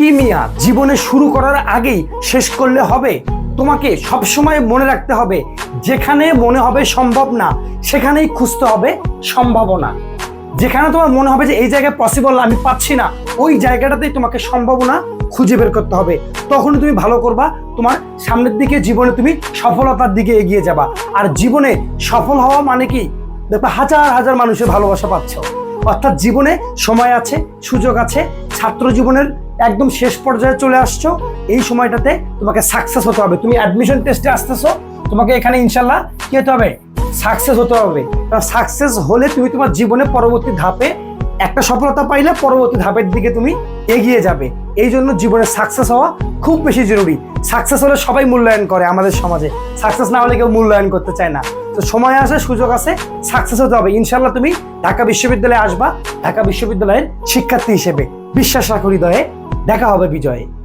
কি মিয়া? জীবনে শুরু করার আগেই শেষ করলে হবে? তোমাকে সবসময় মনে রাখতে হবে, যেখানে মনে হবে সম্ভব না, সেখানেই খুঁজতে হবে সম্ভাবনা। যেখানে তোমার মনে হবে যে এই জায়গায় পসিবল আমি পাচ্ছি না, ওই জায়গাটাতেই তোমাকে সম্ভাবনা খুঁজে বের করতে হবে। তখন তুমি ভালো করবা, তোমার সামনের দিকে জীবনে তুমি সফলতার দিকে এগিয়ে যাবা। আর জীবনে সফল হওয়া মানে কি? দেখবা, হাজার হাজার মানুষের ভালোবাসা পাচ্ছ। অর্থাৎ জীবনে সময় আছে, সুযোগ আছে, ছাত্র জীবনের একদম শেষ পর্যায়ে চলে আসছো। এই সময়টাতে তোমাকে সাকসেস হতে হবে। তুমি অ্যাডমিশন টেস্টে আসতেছো, তোমাকে এখানে ইনশাল্লাহ কি হতে হবে? সাকসেস হতে হবে। কারণ সাকসেস হলে তুমি তোমার জীবনে পরবর্তী ধাপে একটা সফলতা পাইলে পরবর্তী ধাপের দিকে তুমি এগিয়ে যাবে। এই জন্য জীবনে সাকসেস হওয়া খুব বেশি জরুরি। সাকসেস হলে সবাই মূল্যায়ন করে আমাদের সমাজে। সাকসেস না হলে কেউ মূল্যায়ন করতে চায় না। তো সময় আসে, সুযোগ আছে সাকসেস হতে হবে। ইনশাল্লাহ তুমি ঢাকা বিশ্ববিদ্যালয়ে আসবা। ঢাকা বিশ্ববিদ্যালয়ের শিক্ষার্থী হিসেবে। বিশ্বাস রাখো হৃদয়ে দেখা হবে বিজয়ে।